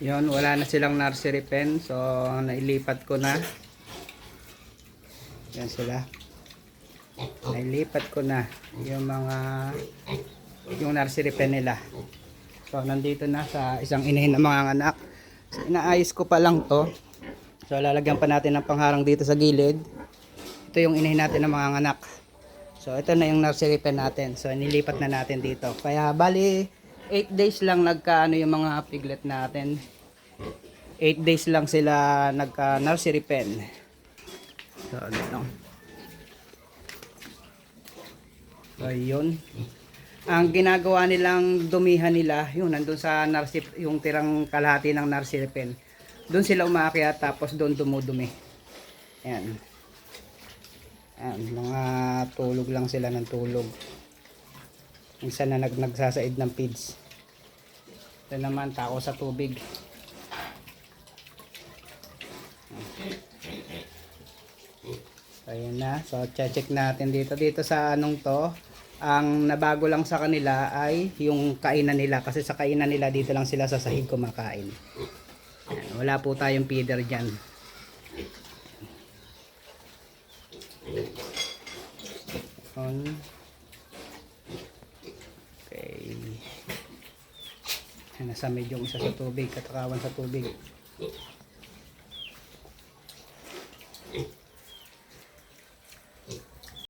Yun, wala na silang nursery pen. So, nailipat ko na. Yan sila. Nailipat ko na yung mga yung nursery pen nila. So, nandito na sa isang inahin ng mga anak. So, inaayos ko pa lang to. So, lalagyan pa natin ng pangharang dito sa gilid. Ito yung inahin natin ng mga anak. So, ito na yung nursery pen natin. So, nilipat na natin dito. Kaya, bali, 8 days lang nagka ano yung mga piglet natin. 8 days lang sila nagka nursery pen. So, ano. So. Ang ginagawa nilang dumihan nila, yun, nandun sa nursery, yung tirang kalahati ng nursery pen. Doon sila umaakyat, tapos doon dumudumi. Ayan. Ayan, mga tulog lang sila ng tulog. Minsan na nag nagsasaid ng feeds. Ito naman, tao sa tubig. Ayan na. So, check natin dito. Dito sa anong to, ang nabago lang sa kanila ay yung kainan nila. Kasi sa kainan nila, dito lang sila sa sahig kumakain. Wala po tayong feeder dyan. On. nasa medyo isa sa tubig katakawan sa tubig.